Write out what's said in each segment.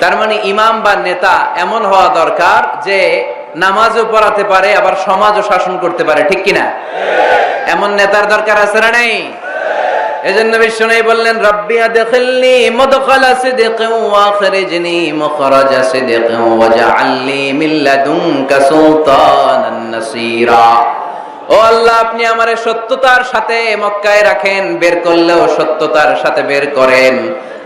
তার মানে ইমাম বা নেতা এমন হওয়া দরকার যে নামাজও পড়াতে পারে, আবার সমাজও শাসন করতে পারে, ঠিক কিনা? এমন নেতার দরকার আছে না নাই? এজন্য বিশ্ব নেই বললেন, রব্বি আদখিলনি মুদখালা সিদকিন ওয়া আখরিজনি মুখরাজা সিদকিন ওয়াজআলনি মিন লাদুনকা সুলতানান নাসীরা। ও আল্লাহ, আপনি আমারে সত্যতার সাথে মক্কায় রাখেন, বের করলেও সত্যতার সাথে বের করেন।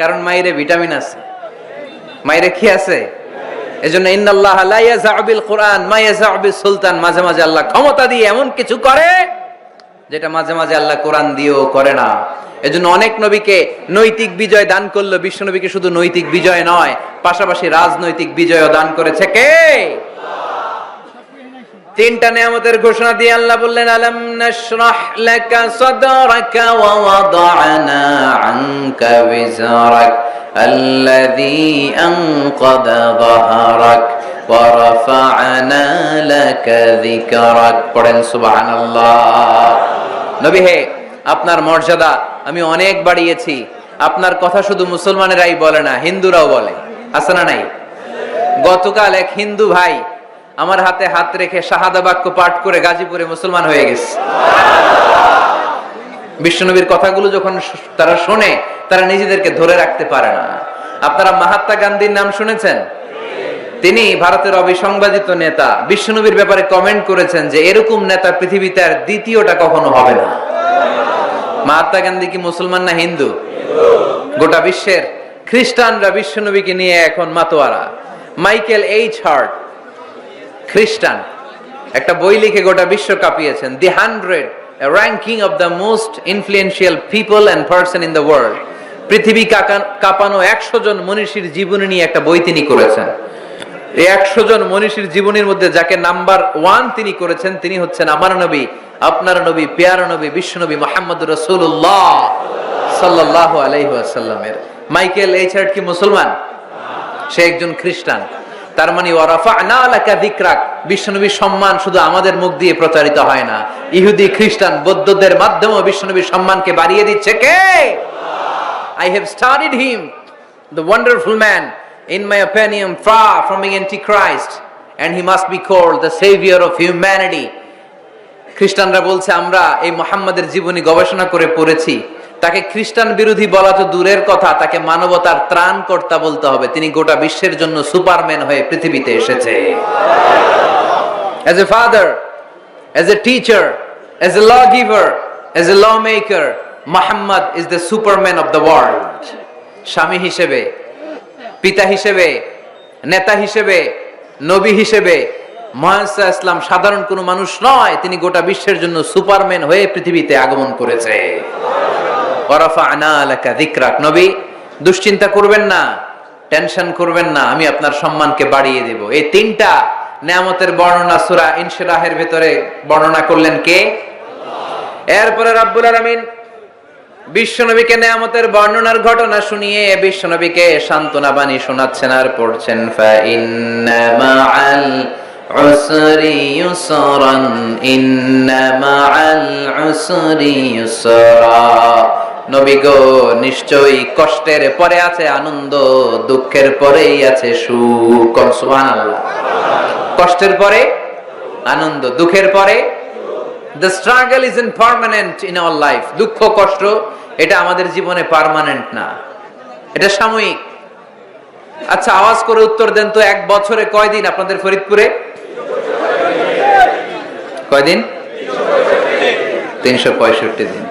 কারণ মায়েরে ভিটামিন আছে। মায়েরে কি আছে? এজন্য ইন্নাল্লাহ লা ইয়াজাউ বিল কোরআন, মা ইয়াজাউ সুলতান। মাঝে মাঝে আল্লাহ ক্ষমতা দিয়ে এমন কিছু করে, যেটা মাঝে মাঝে আল্লাহ কোরআন দিয়েও করে না। এজন্য অনেক নবীকে নৈতিক বিজয় দান করল, বিশ্ব নবীকে শুধু নৈতিক বিজয় নয়, পাশাপাশি রাজনৈতিক বিজয়ও দান করেছে কে? তিনটা নিয়ামতের ঘোষণা দিয়ে আল্লাহ বললেন আলাম নাশরাহ লাকা সাদরাকা ওয়া ওয়াদানা আনকা বিজরাক الذي أنقض ظهرك ورفعنا لك ذكرك পড়েন সুবহানাল্লাহ নবী হে আপনার মর্যাদা আমি অনেক বাড়িয়েছি আপনার কথা শুধু মুসলমানেরাই বলে না হিন্দুরাও বলে আছে না নাই গতকাল এক হিন্দু ভাই আমার হাতে হাত রেখে শাহাদা বাক্য পাঠ করে গাজীপুরে মুসলমান হয়ে গেছে। বিশ্বনবীর কথাগুলো যখন তারা শোনে, তারা নিজেদেরকে ধরে রাখতে পারে না। আপনারা মহাত্মা গান্ধীর নাম শুনেছেন? তিনি ভারতের অবিসংবাদিত নেতা। বিশ্বনবীর ব্যাপারে কমেন্ট করেছেন যে, এরকম নেতা পৃথিবীতে আর দ্বিতীয়টা কখনো হবে না। মহাত্মা গান্ধী কি মুসলমান না হিন্দু? গোটা বিশ্বের খ্রিস্টানরা বিশ্বনবীকে নিয়ে এখন মাতোয়ারা। মাইকেল এইচ হার্ট খ্রিস্টান। একটা বই লিখে গোটা বিশ্ব কাঁপিয়েছেন। The hundred ranking of the most influential people and person in the world পৃথিবী কাঁপানো একশো জন মনীষীর জীবনী নিয়ে একটা বই তিনি করেছেন। এই একশো জন মনীষীর জীবনীর মধ্যে যাকে নাম্বার ওয়ান তিনি করেছেন, তিনি হচ্ছেন আমার নবী, আপনার নবী, পেয়ার নবী, বিশ্ব নবী মোহাম্মদ রসুল্লাহ সাল্লাহ আলাইসাল্লামের মাইকেল এইচার্ট কি মুসলমান? সে একজন খ্রিস্টান। তার মানে ওয়ারাফা'না লাকা যিকরাক। বিশ্বনবীর সম্মান শুধু আমাদের মুখ দিয়ে প্রচারিত হয় না। ইহুদি খ্রিস্টান বৌদ্ধদের মাধ্যমে বিশ্বনবীর সম্মানকে বাড়িয়ে দিচ্ছে কে? I have studied him the wonderful man in my opinion, far from being antichrist, and he must be called the savior of humanity. খ্রিস্টানরা বলছে আমরা এই মোহাম্মদের জীবনী গবেষণা করে পড়েছি। তাকে খ্রিস্টান বিরোধী বলা তো দূরের কথা, তাকে মানবতার ত্রাণকর্তা বলতে হবে। তিনি গোটা বিশ্বের জন্য সুপারম্যান হয়ে পৃথিবীতে এসেছে. স্বামী হিসেবে, পিতা হিসেবে, নেতা হিসেবে, নবী হিসেবে, মহাসা ইসলাম সাধারণ কোনো মানুষ নয়, তিনি গোটা বিশ্বের জন্য সুপারম্যান হয়ে পৃথিবীতে আগমন করেছে। নবী, দুশ্চিন্তা করবেন না, টেনশন করবেন না, আমি আপনার সম্মানকে বাড়িয়ে দেব। এই তিনটা বর্ণনা সুরা ভেতরে বর্ণনা করলেন কে? এরপরে রাব্বুল আলামিন বর্ণনার ঘটনা শুনিয়ে সান্ত্বনা বাণী শোনাচ্ছেন আর পড়ছেন ইন্না মাআল উসরি ইউসরা। নবী নিশ্চয়ই কষ্টের পরে আছে আনন্দ, দুঃখের পরেই আছে কষ্টের পরে, আনন্দ, দুঃখের পরে the struggle is in in our life দুঃখ, কষ্ট, এটা আমাদের জীবনে পার্মানেন্ট না। এটা সাময়িক। আচ্ছা আওয়াজ করে উত্তর দেন তো, এক বছরে কয়দিন আপনাদের ফরিদপুরে? কয়দিন? তিনশো পঁয়ষট্টি দিন।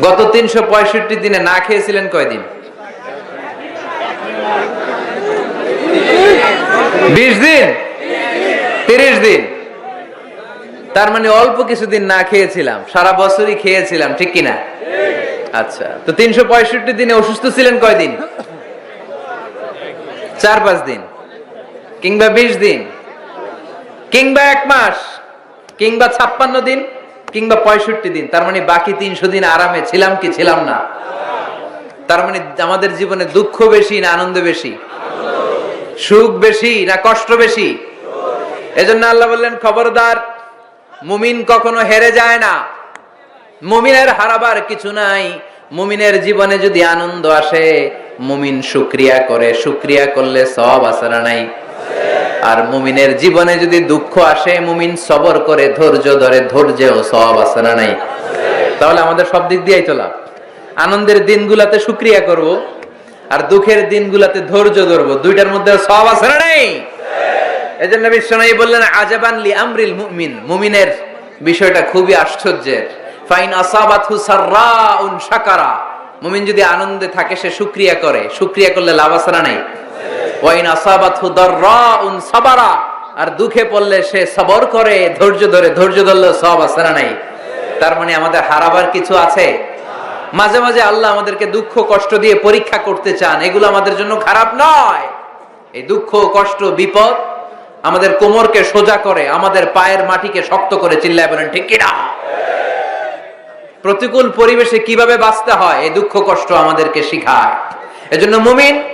গত তিনশো পঁয়ষট্টি দিনে না খেয়েছিলেন কয়দিন? বিশ দিন? তিরিশ দিন। তার মানে অল্প কিছুদিন না খেয়েছিলাম, সারা বছরই খেয়েছিলাম, ঠিক কিনা? আচ্ছা তো তিনশো পঁয়ষট্টি দিনে অসুস্থ ছিলেন কয়দিন? চার পাঁচ দিন। কিংবা বিশ দিন। কিংবা এক মাস। কিংবা ছাপ্পান্ন দিন। কিংবা পঁয়ষট্টি দিন, তার মানে বাকি তিনশো দিন আরামে ছিলাম কি ছিলাম না? তার মানে আমাদের জীবনে দুঃখ বেশি না আনন্দ বেশি? সুখ বেশি না কষ্ট বেশি? এজন্য আল্লাহ বললেন, খবরদার, মুমিন কখনো হেরে যায় না। মুমিনের হারাবার কিছু নাই। মুমিনের জীবনে যদি আনন্দ আসে, মুমিন শুক্রিয়া করে। শুক্রিয়া করলে সব আসারা নাই। আর মুমিনের জীবনে যদি দুঃখ আসে, মুমিন সবর করে, ধৈর্য ধরে, ধৈর্যেও সব আসারা নাই? তাহলে আমাদের সব দিক দিয়েই লাভ। আনন্দের দিনগুলাতে শুক্রিয়া করব, আর দুঃখের দিনগুলাতে ধৈর্য ধরবো। দুইটার মধ্যে সব আসারা নেই? এজন্য বিশ্বনবী বললেন, আজাবান লি আমরিল মুমিন। মুমিনের বিষয়টা খুবই আশ্চর্যের। ফাইন আসাবাতহু সাররাউন শাকারা। মুমিন যদি আনন্দে থাকে, সে শুকরিয়া করে। শুকরিয়া করলে লাভ আছে না নাই? আর দুঃখে পড়লে সে সবর করে, ধৈর্য ধরে, ধৈর্য ধরলে সব আছে না নাই। তার মানে আমাদের হারাবার কিছু আছে? মাঝে মাঝে আল্লাহ আমাদেরকে দুঃখ কষ্ট দিয়ে পরীক্ষা করতে চান। এগুলো আমাদের জন্য খারাপ নয়। এই দুঃখ কষ্ট, বিপদ আমাদের কোমরকে সোজা করে, আমাদের পায়ের মাটিকে শক্ত করে চিল্লায় বলেন, ঠিক কিনা? প্রতিকূল পরিবেশে কীভাবে বাঁচতে হয়? এই দুঃখ কষ্ট আমাদেরকে শিখায়। এজন্য মুমিন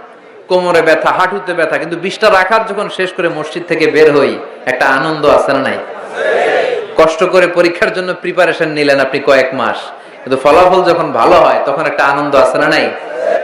কোমরে ব্যথা, হাঁটুতে ব্যথা, কিন্তু বিষটা রাখার যখন শেষ করে মসজিদ থেকে বের হই, একটা আনন্দ আছে না নাই? কষ্ট করে পরীক্ষার জন্য প্রিপারেশন নিলেন আপনি কয়েক মাস, কিন্তু ফলাফল যখন ভালো হয়, তখন একটা আনন্দ আছে না নাই?